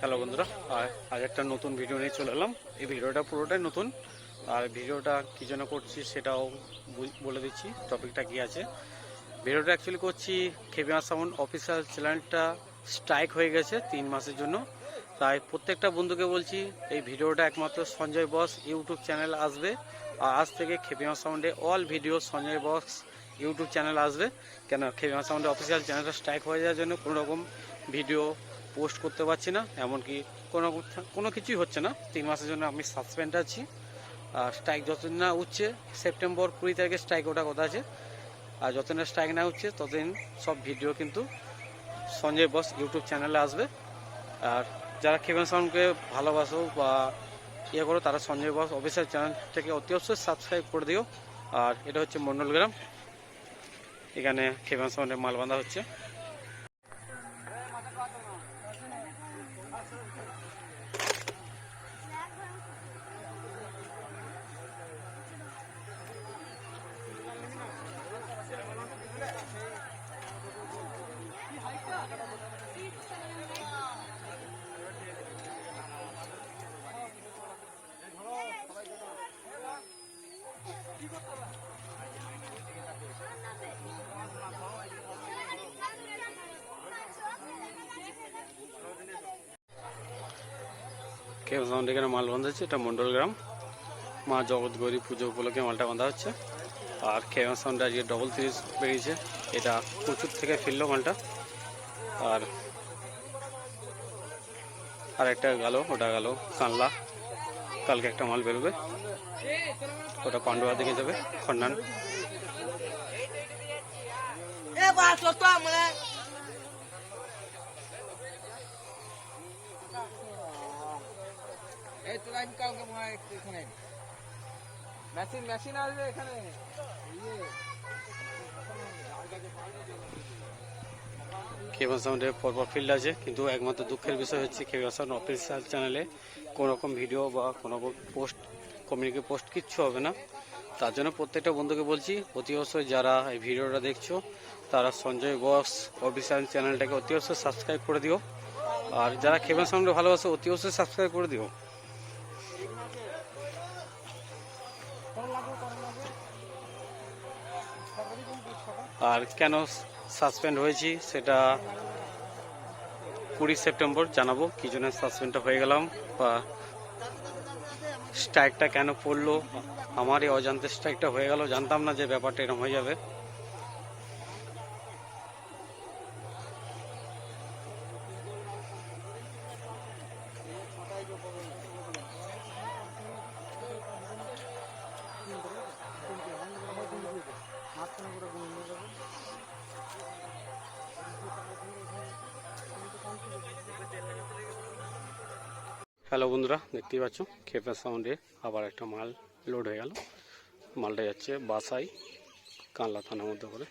Hello বন্ধুরা, আর আজ একটা নতুন ভিডিও নিয়ে চলে এলাম। এই ভিডিওটা পুরোটাই নতুন, আর ভিডিওটা কী জন্য করছি সেটাও বলে দিচ্ছি টপিকটা কী আছে। ভিডিওটা অ্যাকচুয়ালি করছি খেবিয়া সাউন্ড অফিসিয়াল চ্যানেলটা স্ট্রাইক হয়ে গেছে তিন মাসের জন্য। তাই প্রত্যেকটা বন্ধুকে বলছি, এই ভিডিওটা একমাত্র সঞ্জয় বস ইউটিউব চ্যানেল আসবে, আর আজ থেকে Khepima সাউন্ডে all video Sanjay boss YouTube channel আসবে। কেন খেপিমা সাউন্ডে অফিসিয়াল চ্যানেলটা স্ট্রাইক হয়ে যাওয়ার জন্য কোনো রকম ভিডিও পোস্ট করতে পারছি না, এমনকি কোনো কোনো কিছুই হচ্ছে না। তিন মাসের জন্য আমি সাসপেন্ড আছি। আর স্ট্রাইক যতদিন না উঠছে সেপ্টেম্বর কুড়ি তারিখে স্ট্রাইক ওটা কথা আছে। আর যতদিন স্ট্রাইক না উঠছে, ততদিন সব ভিডিও কিন্তু সঞ্জয় বস ইউটিউব চ্যানেলে আসবে। আর যারা খেবেন সাউন্ডকে ভালোবাসো বা ইয়ে করো, তারা সঞ্জয় বস অফিসিয়াল চ্যানেল থেকে অতি অবশ্যই সাবস্ক্রাইব করে দিও। আর এটা হচ্ছে মন্ডলগ্রাম। এখানে খেবেন সাউন্ডের মাল বাঁধা হচ্ছে। খেবেন সাউন্ড এখানে মাল বাঁধা হচ্ছে এটা মন্ডল গ্রাম। মা জগৎ গৌরী পুজো উপলক্ষে মালটা বাঁধা হচ্ছে। আর খেবেন সাউন্ডে আজকে ডবল সিরিজ বেরিয়েছে। এটা প্রচুর থেকে ফিরলো মালটা। আর আর একটা গেল, ওটা গেল কানলা। কালকে একটা মাল বেরোবে। ওটা পান্ডুয়া দিকে যাবে, খন্ডান এ বাস তো আমরা এই তো কালকে মনে হয় এখানে। মেশিন মেশিন আসবে এখানে। ইয়ে। কেবল সাউন্ডের পরপর ফিল্ড আছে, কিন্তু একমাত্র দুঃখের বিষয় হচ্ছে কেবল সাউন্ড অফিসিয়াল চ্যানেলে কোনো রকম ভিডিও বা কোনো রকম পোস্ট কমিউনিটি পোস্ট কিচ্ছু হবে না। তার জন্য প্রত্যেকটা বন্ধুকে বলছি, অতি অবশ্যই যারা এই ভিডিওটা দেখছ, তারা সঞ্জয় বস অফিসিয়াল চ্যানেলটাকে অতি অবশ্যই সাবস্ক্রাইব করে দিও। আর যারা কেবল সাউন্ডে ভালোবাসে, অতি অবশ্যই সাবস্ক্রাইব করে দিও। আর কেন সাসপেন্ড হয়েছি সেটা কুড়ি সেপ্টেম্বর জানাব, কি জন্য সাসপেন্ডটা হয়ে গেলাম বা স্ট্রাইকটা কেন পড়ল, আমারই অজান্তে স্ট্রাইকটা হয়ে গেল, জানতাম না যে ব্যাপারটা এরকম হয়ে যাবে। হ্যালো বন্ধুরা, দেখতেই পাচ্ছ খেপে সাউন্ডে আবার একটা মাল লোড হয়ে গেল। মালটা যাচ্ছে বাসাই, কানলা থানার মধ্যে করে।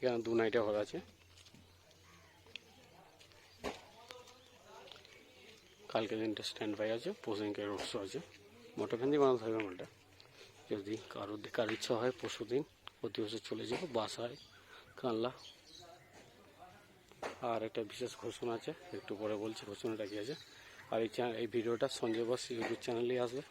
এখানে দু নাইটে ঘর আছে কালকে দিনটা স্ট্যান্ড বাই আছে পরশুদিনকে রোড শো আছে। মোটর ভ্যান দিয়ে বানাতে হবে মালটা। যদি কারোর দেখার ইচ্ছা হয় পরশু দিন অতি বছর চলে যাব বাসায়, কানলা। আর একটা বিশেষ ঘোষণা আছে, একটু পরে বলছি, ঘোষণাটা কি আছে? আর এই চ্যানেল এই ভিডিওটা সঞ্জয় বস ইউটিউব চ্যানেলেই আসবে।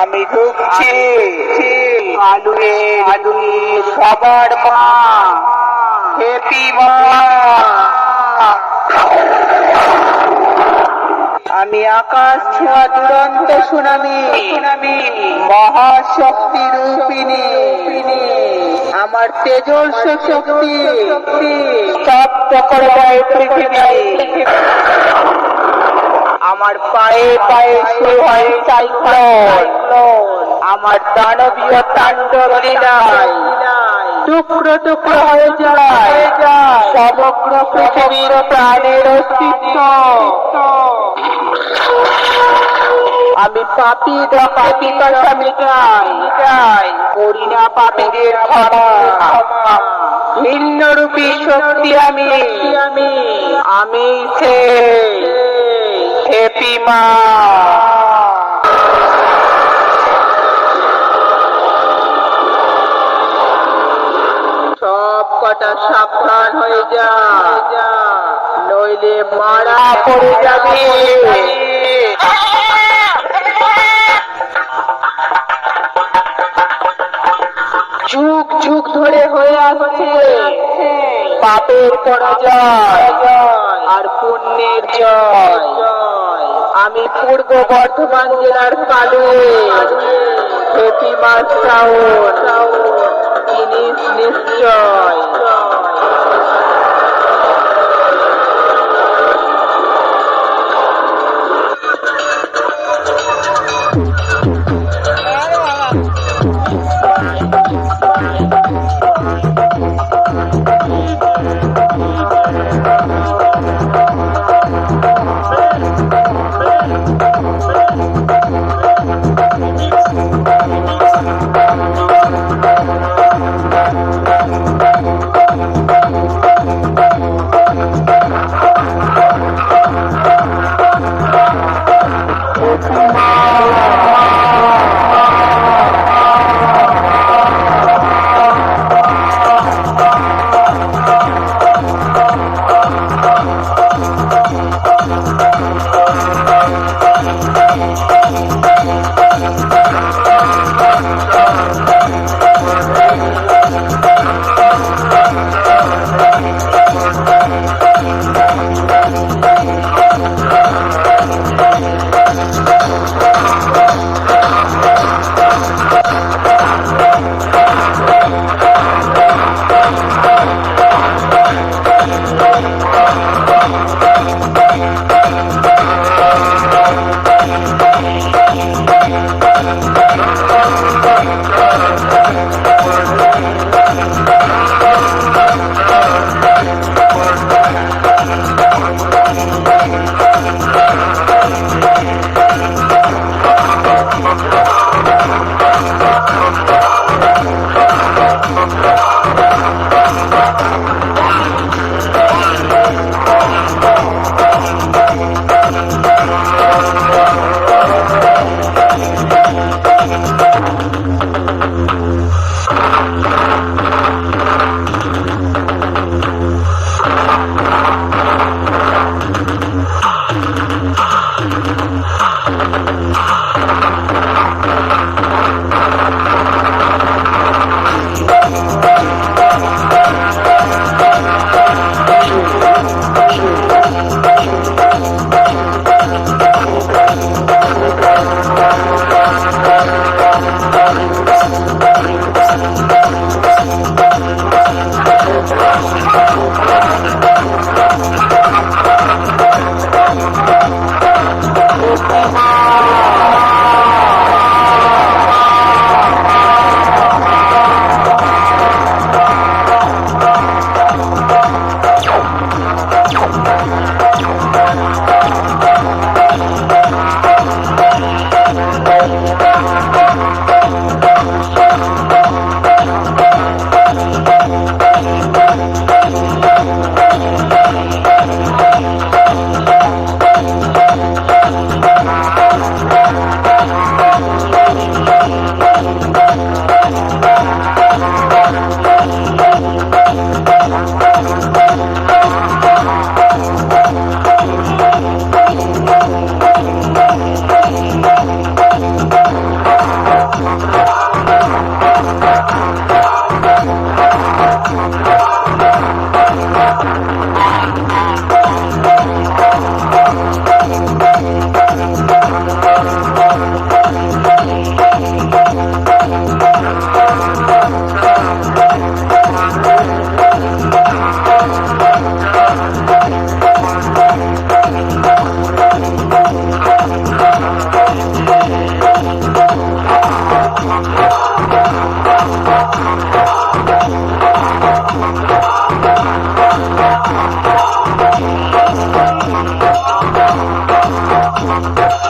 আমি ঢুকছি। আলুয়ে সবার মা। আমি আকাশ ছোঁয়া দুরন্ত সুনামি সুনামি, মহাশক্তি রূপিণী। আমার তেজস্ব শক্তি স্তব্ধ করে দেয় পৃথিবী। আমার পায়ে পায়ে শুরু হয় সাইক্লোন আমার দানবীয় তাণ্ডব লীলায় টুকরো টুকরো হয়ে যায়। সমগ্র পৃথিবীর প্রাণের অস্তিত্ব। আমি পাপি রক্তে পিপাসা মিটাই মিটাই করি না পাপীদের ক্ষমা। ভিন্নরূপী শক্তি আমি। আমি আমি সে হ্যাপি মা সব কটা সাবধান হয়ে যা। নইলে মারা পড়ে যাবে। যুগ যুগ ধরে হয়ে আসছে। পাপের পরাজয় আর পুণ্যের জয়। আমি পূর্ব বর্ধমান জেলার কালু। হেপি মাস নিশ্চয়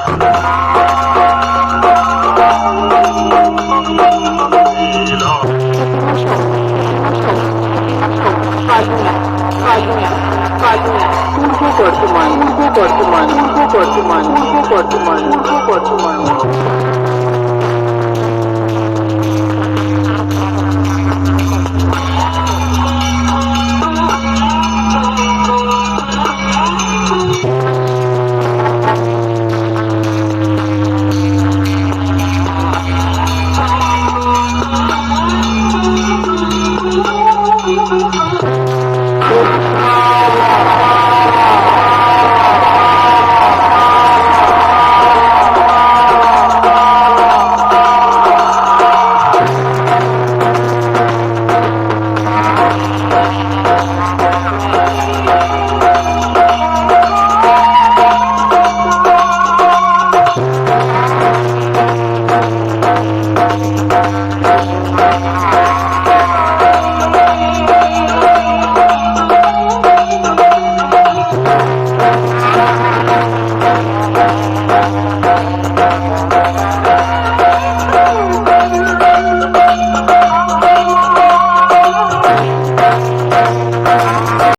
Fortumano, Fortumano, Fortumano, Fortumano, Fortumano, Fortumano, Fortumano, Fortumano, Fortumano, Fortumano, Fortumano, Fortumano, Fortumano,